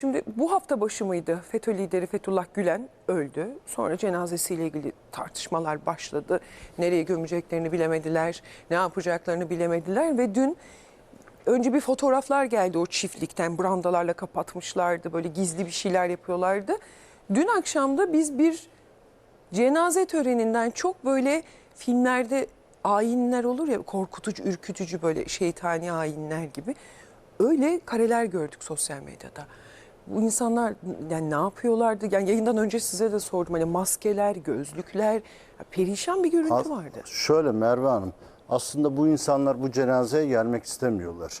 Şimdi bu hafta başı mıydı? FETÖ lideri Fethullah Gülen öldü. Sonra cenazesiyle ilgili tartışmalar başladı. Nereye gömeceklerini bilemediler, ne yapacaklarını bilemediler ve dün önce bir fotoğraflar geldi o çiftlikten. Brandalarla kapatmışlardı, böyle gizli bir şeyler yapıyorlardı. Dün akşam da biz bir cenaze töreninden çok böyle filmlerde ayinler olur ya korkutucu, ürkütücü böyle şeytani ayinler gibi. Öyle kareler gördük sosyal medyada. Bu insanlar yani ne yapıyorlardı? Yani yayından önce size de sordum. Hani maskeler, gözlükler, perişan bir görüntü As- vardı. Şöyle Merve Hanım, aslında bu insanlar bu cenazeye gelmek istemiyorlar.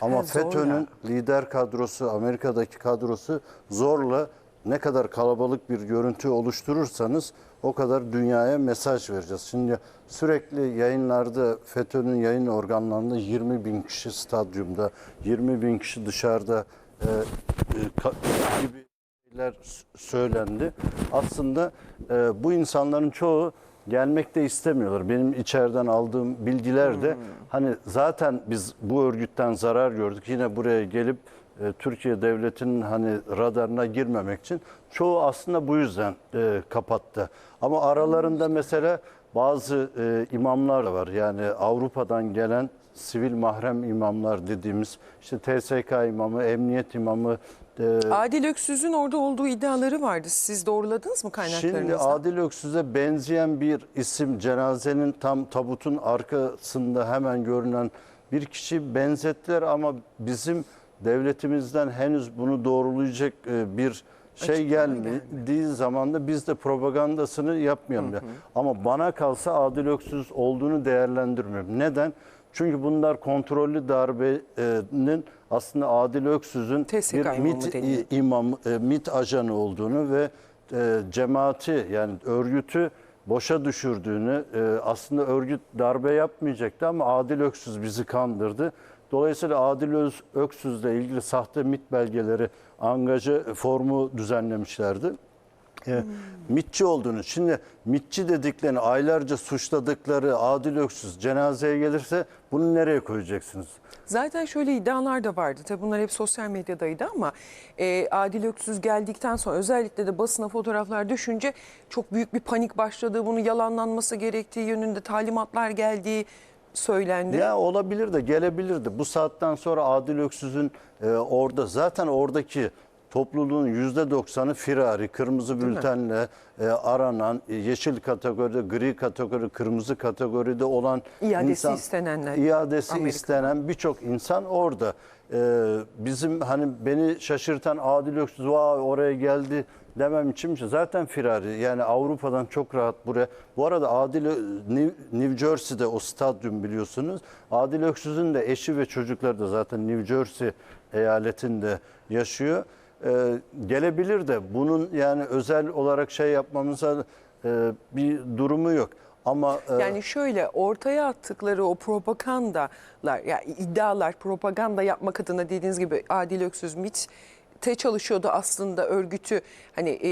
Ama zorla. FETÖ'nün lider kadrosu, Amerika'daki kadrosu zorla ne kadar kalabalık bir görüntü oluşturursanız o kadar dünyaya mesaj vereceğiz. Şimdi sürekli yayınlarda FETÖ'nün yayın organlarında 20 bin kişi stadyumda, 20 bin kişi dışarıda e, e, gibi şeyler söylendi. Aslında e, bu insanların çoğu gelmek de istemiyorlar. Benim içeriden aldığım bilgiler de hani zaten biz bu örgütten zarar gördük. Yine buraya gelip e, Türkiye devletinin hani radarına girmemek için çoğu aslında bu yüzden e, kapattı. Ama aralarında mesela bazı e, imamlar var. Yani Avrupa'dan gelen sivil mahrem imamlar dediğimiz işte TSK imamı, emniyet imamı, e, Adil Öksüz'ün orada olduğu iddiaları vardı. Siz doğruladınız mı kaynaklarınızdan? Şimdi Adil Öksüz'e benzeyen bir isim cenazenin tam tabutun arkasında hemen görünen bir kişi benzettiler ama bizim devletimizden henüz bunu doğrulayacak e, bir şey gelmediği zaman da biz de propagandasını yapmayalım. ya. Ama bana kalsa Adil Öksüz olduğunu değerlendirmiyorum. Neden? Çünkü bunlar kontrollü darbenin aslında Adil Öksüz'ün bir MİT imam, e, MİT ajanı olduğunu ve e, cemaati yani örgütü boşa düşürdüğünü e, aslında örgüt darbe yapmayacaktı ama Adil Öksüz bizi kandırdı. Dolayısıyla Adil Öksüz'le ilgili sahte MİT belgeleri angaja formu düzenlemişlerdi. E, MİTçi olduğunu, şimdi MİTçi dediklerini aylarca suçladıkları Adil Öksüz cenazeye gelirse bunu nereye koyacaksınız? Zaten şöyle iddialar da vardı. Tabii bunlar hep sosyal medyadaydı ama e, Adil Öksüz geldikten sonra özellikle de basına fotoğraflar düşünce çok büyük bir panik başladığı, bunu yalanlanması gerektiği yönünde talimatlar geldiği söylendi. Ya olabilir de gelebilirdi. Bu saatten sonra Adil Öksüz'ün e, orada zaten oradaki topluluğun yüzde doksanı firari, kırmızı bültenle e, aranan, e, yeşil kategoride, gri kategori, kırmızı kategoride olan İadesi istenenler. iadesi Amerika'da. istenen birçok insan orada. E, bizim hani beni şaşırtan Adil Öksüz oraya geldi demem için şey. zaten firari yani Avrupa'dan çok rahat buraya. Bu arada Adil New, New Jersey'de o stadyum biliyorsunuz. Adil Öksüz'ün de eşi ve çocukları da zaten New Jersey eyaletinde yaşıyor. Ee, gelebilir de bunun yani özel olarak şey yapmamıza e, bir durumu yok. Ama e, Yani şöyle ortaya attıkları o propagandalar, yani iddialar, propaganda yapmak adına dediğiniz gibi Adil Öksüz MİT te çalışıyordu aslında örgütü hani e,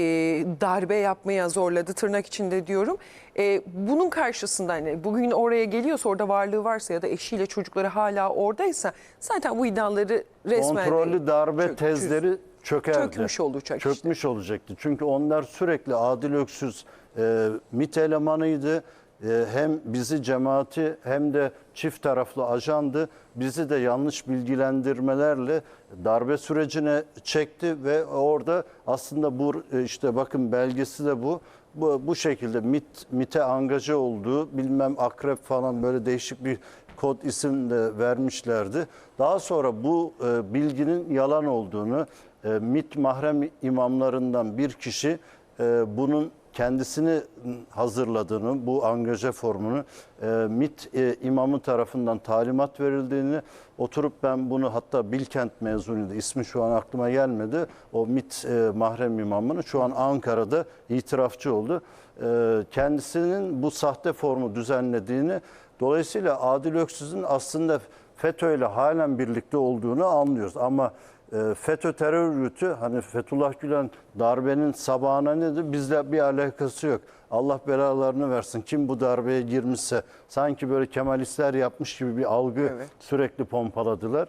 darbe yapmaya zorladı tırnak içinde diyorum. E, bunun karşısında hani bugün oraya geliyorsa orada varlığı varsa ya da eşiyle çocukları hala oradaysa zaten bu iddiaları resmen kontrollü darbe çök- tezleri çökerdi. çökmüş olacak işte. Çökmüş olacaktı. Çünkü onlar sürekli Adil Öksüz e, MİT elemanıydı. E, hem bizi cemaati hem de çift taraflı ajandı. Bizi de yanlış bilgilendirmelerle darbe sürecine çekti ve orada aslında bu e, işte bakın belgesi de bu. Bu, bu şekilde MİT, MİT'e angaja olduğu bilmem akrep falan böyle değişik bir kod isim de vermişlerdi. Daha sonra bu e, bilginin yalan olduğunu e, MİT mahrem imamlarından bir kişi e, bunun kendisini hazırladığını, bu angaja formunu e, MİT e, imamı tarafından talimat verildiğini oturup ben bunu hatta Bilkent mezunuydu ismi şu an aklıma gelmedi. O MİT mahrem imamının şu an Ankara'da itirafçı oldu. Kendisinin bu sahte formu düzenlediğini dolayısıyla Adil Öksüz'ün aslında FETÖ ile halen birlikte olduğunu anlıyoruz ama FETÖ terör örgütü hani Fethullah Gülen darbenin sabahına nedir? Bizle bir alakası yok. Allah belalarını versin. Kim bu darbeye girmişse sanki böyle Kemalistler yapmış gibi bir algı Evet. sürekli pompaladılar.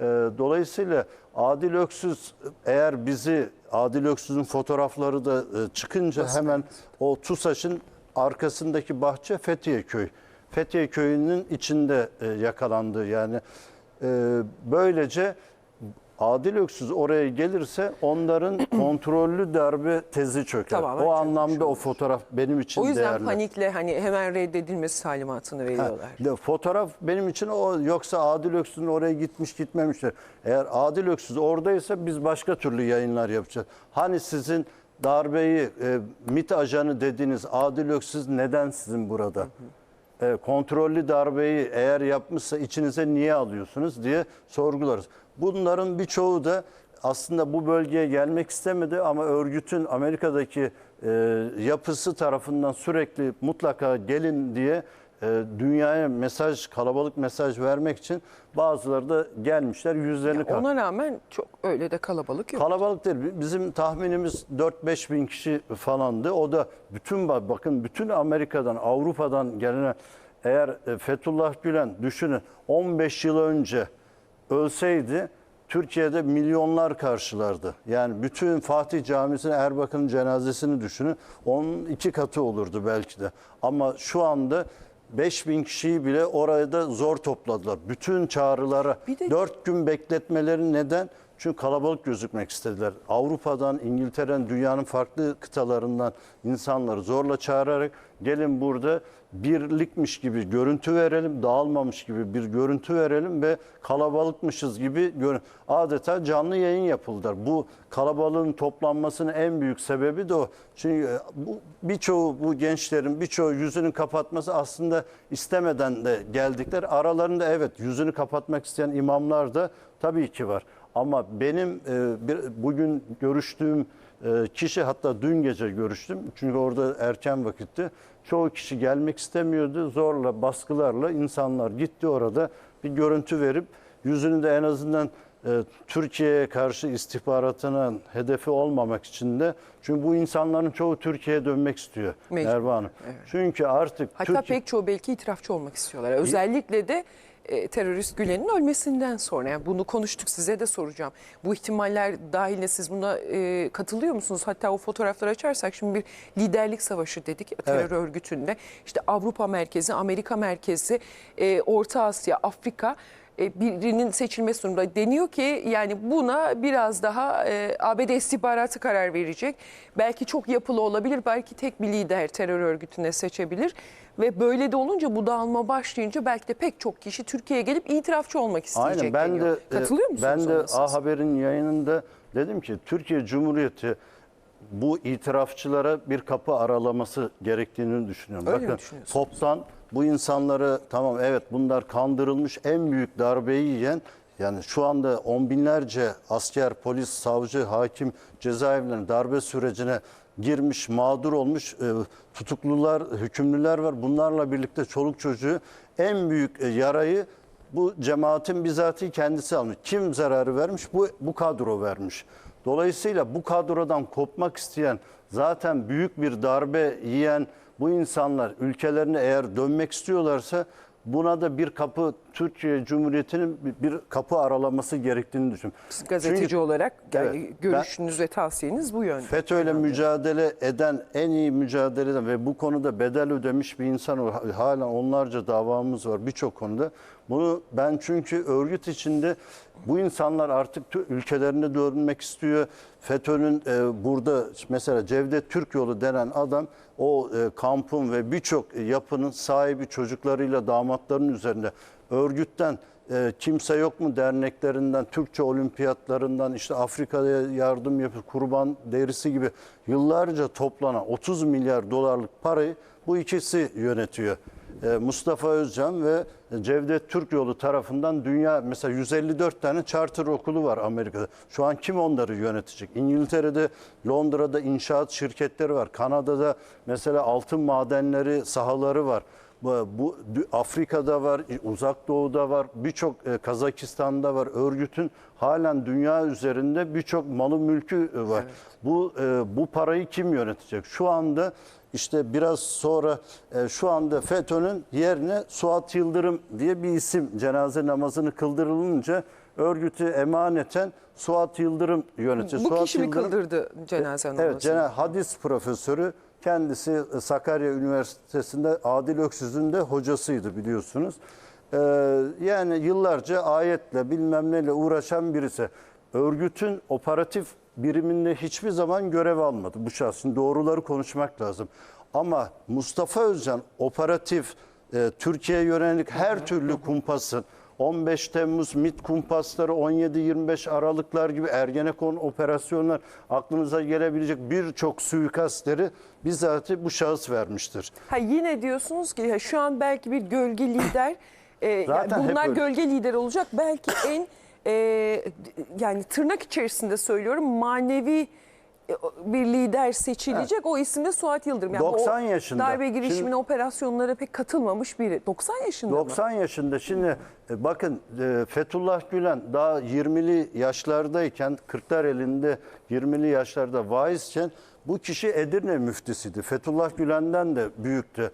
E, dolayısıyla Adil Öksüz eğer bizi Adil Öksüz'ün fotoğrafları da e, çıkınca hemen o TUSAŞ'ın arkasındaki bahçe Fethiye Köy. Fethiye Köyü'nün içinde e, yakalandı. Yani e, böylece Adil Öksüz oraya gelirse onların kontrollü darbe tezi çöker. Tamamen o anlamda o fotoğraf benim için O yüzden değerli. panikle hani hemen reddedilmesi talimatını veriyorlar. De, fotoğraf benim için o yoksa Adil Öksüz'ün oraya gitmiş gitmemiştir. Eğer Adil Öksüz oradaysa biz başka türlü yayınlar yapacağız. Hani sizin darbeyi e, MİT ajanı dediğiniz Adil Öksüz neden sizin burada? E, kontrollü darbeyi eğer yapmışsa içinize niye alıyorsunuz diye sorgularız. Bunların birçoğu da aslında bu bölgeye gelmek istemedi ama örgütün Amerika'daki e, yapısı tarafından sürekli mutlaka gelin diye e, dünyaya mesaj, kalabalık mesaj vermek için bazıları da gelmişler yüzlerini kat- Ona rağmen çok öyle de kalabalık yok. Kalabalık değil. Bizim tahminimiz 4-5 bin kişi falandı. O da bütün bakın bütün Amerika'dan, Avrupa'dan gelen eğer e, Fethullah Gülen düşünün 15 yıl önce ölseydi Türkiye'de milyonlar karşılardı. Yani bütün Fatih Camisi'nin Erbakan'ın cenazesini düşünün. Onun iki katı olurdu belki de. Ama şu anda 5 bin kişiyi bile oraya da zor topladılar. Bütün çağrılara Bir de- 4 gün bekletmeleri neden? Çünkü kalabalık gözükmek istediler. Avrupa'dan, İngiltere'den, dünyanın farklı kıtalarından insanları zorla çağırarak gelin burada birlikmiş gibi görüntü verelim, dağılmamış gibi bir görüntü verelim ve kalabalıkmışız gibi gör- adeta canlı yayın yapıldılar. Bu kalabalığın toplanmasının en büyük sebebi de o. Çünkü e, bu birçoğu bu gençlerin birçoğu yüzünü kapatması aslında istemeden de geldikler. Aralarında evet yüzünü kapatmak isteyen imamlar da tabii ki var. Ama benim e, bir, bugün görüştüğüm e, kişi hatta dün gece görüştüm. Çünkü orada erken vakitti. Çoğu kişi gelmek istemiyordu. Zorla, baskılarla insanlar gitti orada bir görüntü verip yüzünü de en azından e, Türkiye'ye karşı istihbaratına hedefi olmamak için de çünkü bu insanların çoğu Türkiye'ye dönmek istiyor Mecbur, Merve Hanım. Çünkü artık Hatta Türkiye pek çoğu belki itirafçı olmak istiyorlar. Özellikle de e, terörist Gülen'in ölmesinden sonra. Yani bunu konuştuk size de soracağım. Bu ihtimaller dahilinde siz buna e, katılıyor musunuz? Hatta o fotoğrafları açarsak şimdi bir liderlik savaşı dedik terör Evet. örgütünde. İşte Avrupa merkezi, Amerika merkezi, e, Orta Asya, Afrika birinin seçilmesi durumunda. Deniyor ki yani buna biraz daha e, ABD istihbaratı karar verecek. Belki çok yapılı olabilir, belki tek bir lider terör örgütüne seçebilir. Ve böyle de olunca bu dağılma başlayınca belki de pek çok kişi Türkiye'ye gelip itirafçı olmak isteyecek Aynen ben deniyor. de e, Katılıyor musunuz ben de? A Haber'in yayınında dedim ki Türkiye Cumhuriyeti bu itirafçılara bir kapı aralaması gerektiğini düşünüyorum. Öyle Bakın toptan bu insanları tamam evet bunlar kandırılmış en büyük darbeyi yiyen yani şu anda on binlerce asker, polis, savcı, hakim cezaevlerine darbe sürecine girmiş, mağdur olmuş e, tutuklular, hükümlüler var. Bunlarla birlikte çoluk çocuğu en büyük e, yarayı bu cemaatin bizatihi kendisi almış. Kim zararı vermiş? Bu, bu kadro vermiş. Dolayısıyla bu kadrodan kopmak isteyen, zaten büyük bir darbe yiyen bu insanlar ülkelerine eğer dönmek istiyorlarsa buna da bir kapı Türkiye Cumhuriyeti'nin bir- kapı aralaması gerektiğini düşünüyorum. Siz gazeteci Çünkü olarak yani Evet, ben- görüşünüz ve tavsiyeniz bu yönde. FETÖ'yle mücadele eden, en iyi mücadele eden ve bu konuda bedel ödemiş bir insan o. Hala onlarca davamız var birçok konuda. Bunu ben çünkü örgüt içinde bu insanlar artık ülkelerine dönmek istiyor. FETÖ'nün e, burada mesela Cevdet Türk Yolu denen adam o e, kampın ve birçok yapının sahibi çocuklarıyla damatların üzerinde örgütten e, kimse yok mu derneklerinden, Türkçe olimpiyatlarından, işte Afrika'ya yardım yapıp kurban derisi gibi yıllarca toplanan 30 milyar dolarlık parayı bu ikisi yönetiyor. E, Mustafa Özcan ve Cevdet Türk Yolu tarafından dünya mesela 154 tane charter okulu var Amerika'da. Şu an kim onları yönetecek? İngiltere'de, Londra'da inşaat şirketleri var. Kanada'da mesela altın madenleri, sahaları var. Bu, bu Afrika'da var, Uzak Doğu'da var, birçok e, Kazakistan'da var. Örgütün halen dünya üzerinde birçok malı mülkü e, var. Bu e, bu parayı kim yönetecek? Şu anda işte biraz sonra e, şu anda FETÖ'nün yerine Suat Yıldırım diye bir isim cenaze namazını kıldırılınca Örgütü emaneten Suat Yıldırım yönetiyor. Bu Suat kişi mi Yıldırım- kıldırdı cenaze Evet, namazını? Cenel hadis profesörü kendisi e, Sakarya Üniversitesi'nde Adil Öksüz'ün de hocasıydı biliyorsunuz. Ee, yani yıllarca ayetle bilmem neyle uğraşan birisi. Örgütün operatif biriminde hiçbir zaman görev almadı bu şahs. Şimdi doğruları konuşmak lazım. Ama Mustafa Özcan operatif e, Türkiye'ye yönelik her türlü kumpasın 15 Temmuz MİT kumpasları 17-25 Aralıklar gibi Ergenekon operasyonlar aklınıza gelebilecek birçok suikastleri bizzat bu şahıs vermiştir. Ha yine diyorsunuz ki ya şu an belki bir gölge lider e, yani bunlar gölge lider olacak belki en e, yani tırnak içerisinde söylüyorum manevi bir lider seçilecek. O isim de Suat Yıldırım. Yani 90 o yaşında. Darbe girişimine Şimdi- operasyonlara pek katılmamış biri. 90 yaşında mı? 90 yaşında şimdi e, bakın e, Fethullah Gülen daha 20'li yaşlardayken Kırklar elinde 20'li yaşlarda vaizken bu kişi Edirne müftüsüydü. Fethullah Gülen'den de büyüktü.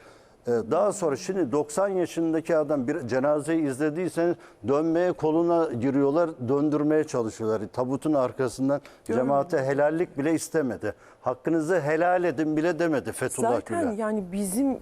E, Daha sonra şimdi 90 yaşındaki adam bir cenazeyi izlediyseniz dönmeye koluna giriyorlar, döndürmeye çalışıyorlar. Tabutun arkasından cemaate helallik bile istemedi. Hakkınızı helal edin bile demedi Fethullah Zaten Gülen. yani bizim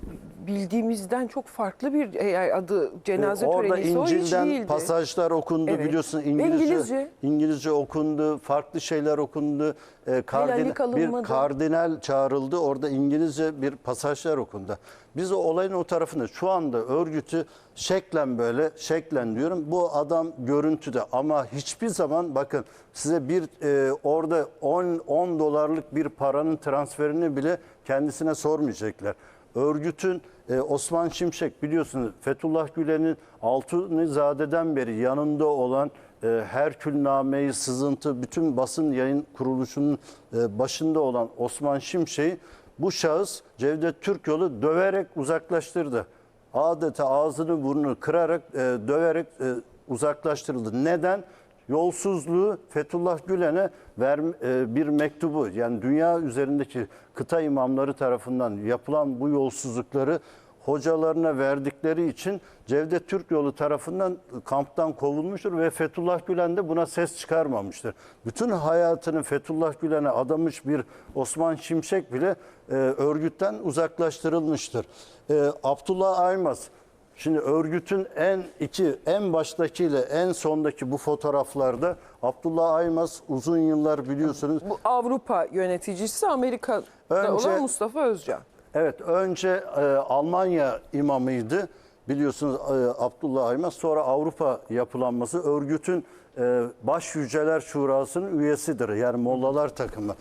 bildiğimizden çok farklı bir eğer adı cenaze Orada töreni ise o hiç İncil'den değildi. pasajlar okundu Evet. biliyorsun İngilizce, İngilizce. İngilizce okundu, farklı şeyler okundu. Ee, kardin- Helallik alınmadı. bir kardinal çağrıldı. Orada İngilizce bir pasajlar okundu. Biz o olayın o tarafında şu anda örgütü şeklen böyle şeklen diyorum. Bu adam görüntüde ama hiçbir zaman bakın size bir e, orada 10 10 dolarlık bir paranın transferini bile kendisine sormayacaklar. Örgütün e, Osman Şimşek biliyorsunuz Fethullah Gülen'in Altunizade'den beri yanında olan e, Herkülname'yi sızıntı bütün basın yayın kuruluşunun e, başında olan Osman Şimşek'i bu şahıs Cevdet Türkyol'u döverek uzaklaştırdı. Adeta ağzını burnunu kırarak e, döverek e, uzaklaştırıldı. Neden? Yolsuzluğu Fethullah Gülen'e ver, bir mektubu yani dünya üzerindeki kıta imamları tarafından yapılan bu yolsuzlukları hocalarına verdikleri için Cevdet Türkyolu tarafından kamptan kovulmuştur ve Fethullah Gülen de buna ses çıkarmamıştır. Bütün hayatını Fethullah Gülen'e adamış bir Osman Şimşek bile e, örgütten uzaklaştırılmıştır. E, Abdullah Aymaz Şimdi örgütün en iki en baştakiyle en sondaki bu fotoğraflarda Abdullah Aymaz uzun yıllar biliyorsunuz Bu Avrupa yöneticisi Amerika'da Önce- olan Mustafa Özcan. Evet önce e, Almanya imamıydı biliyorsunuz e, Abdullah Aymaz sonra Avrupa yapılanması örgütün e, baş yüceler şurasının üyesidir yani mollalar takımı.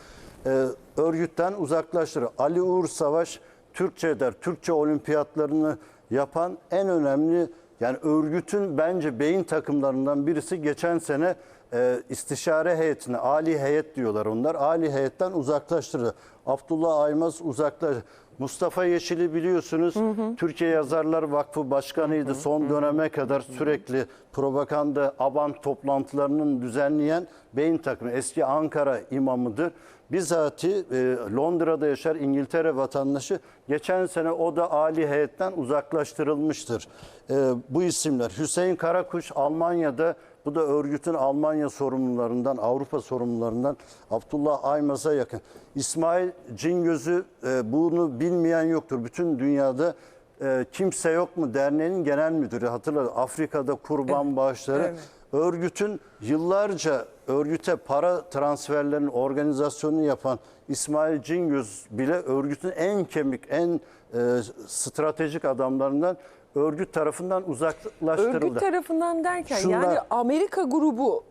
E, örgütten uzaklaştır. Ali Uğur Savaş Türkçe der. Türkçe olimpiyatlarını yapan en önemli yani örgütün bence beyin takımlarından birisi geçen sene e, istişare heyetine, Ali heyet diyorlar onlar. Ali heyetten uzaklaştırdı. Abdullah Aymaz uzaklaş. Mustafa Yeşil'i biliyorsunuz. Türkiye Yazarlar Vakfı Başkanıydı. Son döneme kadar sürekli propaganda, aban toplantılarının düzenleyen beyin takımı. Eski Ankara imamıdır. Bizatihi e, Londra'da yaşar İngiltere vatandaşı. Geçen sene o da Ali heyetten uzaklaştırılmıştır. E, bu isimler Hüseyin Karakuş Almanya'da bu da örgütün Almanya sorumlularından, Avrupa sorumlularından Abdullah Aymaz'a yakın. İsmail Cingöz'ü e, bunu bilmeyen yoktur. Bütün dünyada e, kimse yok mu derneğinin genel müdürü hatırlar Afrika'da kurban bağışları. evet. Örgütün yıllarca örgüte para transferlerinin organizasyonunu yapan İsmail Cingöz bile örgütün en kemik, en e, stratejik adamlarından örgüt tarafından uzaklaştırıldı. Örgüt tarafından derken Şunlar- yani Amerika grubu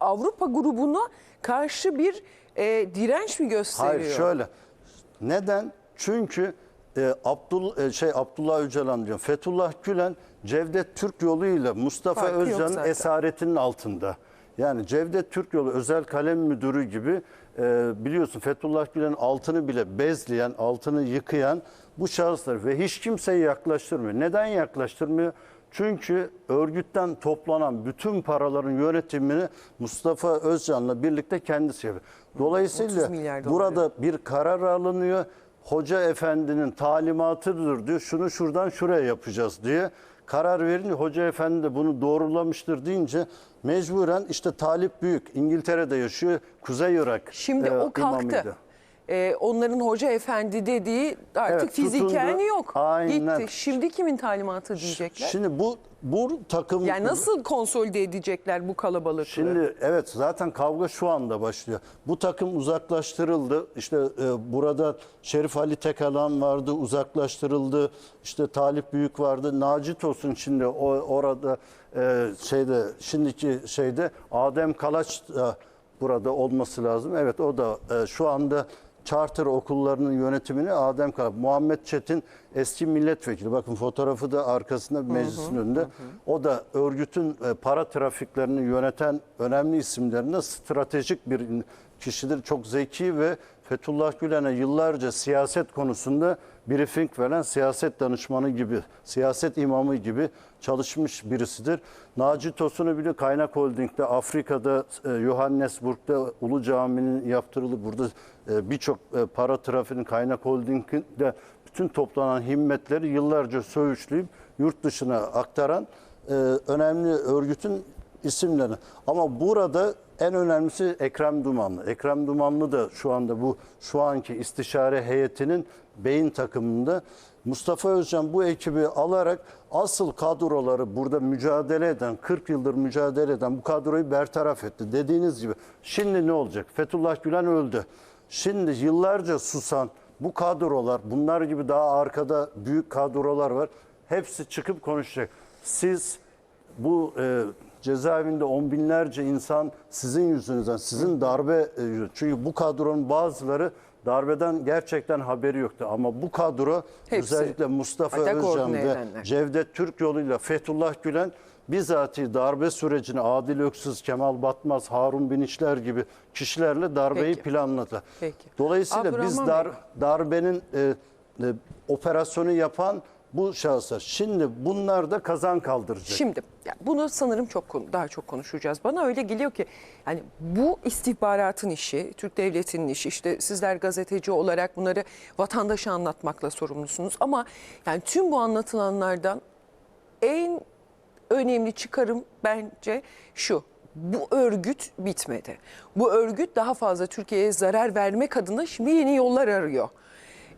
Avrupa grubuna karşı bir e, direnç mi gösteriyor? Hayır şöyle. Neden? Çünkü e, Abdul e, şey Abdullah Öcalan diyor. Fethullah Gülen Cevdet Türk yoluyla Mustafa Farkı Özcan'ın esaretinin altında. Yani Cevdet Türk yolu özel kalem müdürü gibi e, biliyorsun Fethullah Gülen'in altını bile bezleyen, altını yıkayan bu şahıslar ve hiç kimseyi yaklaştırmıyor. Neden yaklaştırmıyor? Çünkü örgütten toplanan bütün paraların yönetimini Mustafa Özcan'la birlikte kendisi yapıyor. 30 Dolayısıyla burada bir karar alınıyor. Hoca efendinin talimatıdır diyor. Şunu şuradan şuraya yapacağız diye karar verince hoca efendi de bunu doğrulamıştır deyince mecburen işte Talip Büyük İngiltere'de yaşıyor. Kuzey Irak Şimdi e, o kalktı. imamıydı. Ee, onların hoca efendi dediği artık Evet, fiziken yok. Aynen. Gitti. Şimdi kimin talimatı diyecekler? Şimdi bu bu takım yani nasıl konsolide edecekler bu kalabalıklığı? Şimdi evet zaten kavga şu anda başlıyor. Bu takım uzaklaştırıldı. İşte e, burada Şerif Ali Tekalan vardı uzaklaştırıldı. İşte Talip Büyük vardı. Naci Tosun şimdi o, orada e, şeyde şimdiki şeyde Adem Kalaç da burada olması lazım. Evet o da e, şu anda charter okullarının yönetimini Adem Kalaç. Muhammed Çetin eski milletvekili. Bakın fotoğrafı da arkasında meclisin önünde. O da örgütün e, para trafiklerini yöneten önemli isimlerinden stratejik bir kişidir. Çok zeki ve Fethullah Gülen'e yıllarca siyaset konusunda briefing veren siyaset danışmanı gibi, siyaset imamı gibi çalışmış birisidir. Naci Tosun'u biliyor Kaynak Holding'de, Afrika'da, e, Johannesburg'da Ulu Cami'nin yaptırıldığı burada e, birçok e, para trafiğinin Kaynak Holding'de bütün toplanan himmetleri yıllarca söğüşleyip yurt dışına aktaran e, önemli örgütün isimleri. Ama burada en önemlisi Ekrem Dumanlı. Ekrem Dumanlı da şu anda bu şu anki istişare heyetinin beyin takımında. Mustafa Özcan bu ekibi alarak asıl kadroları burada mücadele eden, 40 yıldır mücadele eden bu kadroyu bertaraf etti. Dediğiniz gibi şimdi ne olacak? Fethullah Gülen öldü. Şimdi yıllarca susan bu kadrolar, bunlar gibi daha arkada büyük kadrolar var. Hepsi çıkıp konuşacak. Siz bu e, cezaevinde on binlerce insan sizin yüzünüzden, sizin darbe e, çünkü bu kadronun bazıları darbeden gerçekten haberi yoktu ama bu kadro Hepsi. özellikle Mustafa Hatta Özcan ve edenler. Cevdet Türk yoluyla Fethullah Gülen bizatihi darbe sürecini Adil Öksüz, Kemal Batmaz, Harun Binişler gibi kişilerle darbeyi Peki. planladı. Peki. Dolayısıyla biz Abdurrahman dar, Bey. darbenin e, e, operasyonu yapan bu şahıslar. Şimdi bunlar da kazan kaldıracak. Şimdi bunu sanırım çok daha çok konuşacağız. Bana öyle geliyor ki yani bu istihbaratın işi, Türk devletinin işi. işte sizler gazeteci olarak bunları vatandaşa anlatmakla sorumlusunuz. Ama yani tüm bu anlatılanlardan en önemli çıkarım bence şu. Bu örgüt bitmedi. Bu örgüt daha fazla Türkiye'ye zarar vermek adına şimdi yeni yollar arıyor.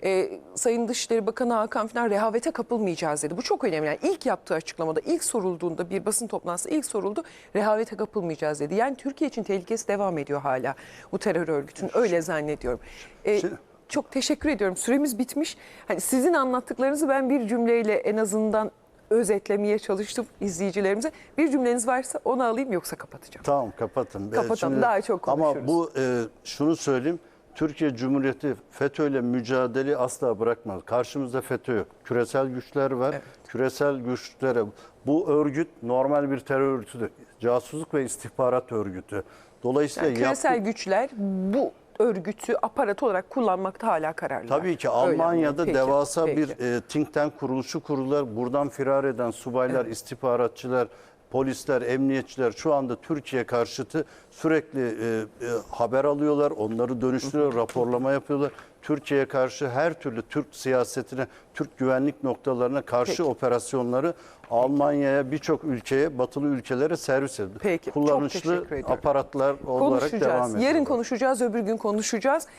Ee, Sayın Dışişleri Bakanı Hakan Fidan rehavete kapılmayacağız dedi. Bu çok önemli. Yani ilk yaptığı açıklamada, ilk sorulduğunda bir basın toplantısı ilk soruldu. Rehavete kapılmayacağız dedi. Yani Türkiye için tehlikesi devam ediyor hala bu terör örgütünün. Öyle zannediyorum. Şimdi- çok teşekkür ediyorum. Süremiz bitmiş. Hani sizin anlattıklarınızı ben bir cümleyle en azından özetlemeye çalıştım izleyicilerimize. Bir cümleniz varsa onu alayım yoksa kapatacağım. Tamam kapatın. Ee, Kapatalım, daha çok konuşuruz. Ama bu e, şunu söyleyeyim. Türkiye Cumhuriyeti FETÖ'yle mücadeleyi asla bırakmaz. Karşımızda FETÖ yok. Küresel güçler var. Küresel güçlere bu örgüt normal bir terör örgütü. Casusluk ve istihbarat örgütü. Dolayısıyla Yani küresel yaptığı- güçler bu örgütü aparat olarak kullanmakta hala kararlı. Tabii ki Öyle Almanya'da Peki, devasa peki. bir e, think tank kuruluşu kurdular. Buradan firar eden subaylar, istihbaratçılar, polisler, emniyetçiler şu anda Türkiye karşıtı sürekli e, e, haber alıyorlar. Onları dönüştürüyor, raporlama yapıyorlar. Türkiye'ye karşı her türlü Türk siyasetine, Türk güvenlik noktalarına karşı Peki. operasyonları Almanya'ya, birçok ülkeye, batılı ülkelere servis ediyor. Peki, Kullanışlı aparatlar olarak devam ediyor. Yarın konuşacağız, öbür gün konuşacağız.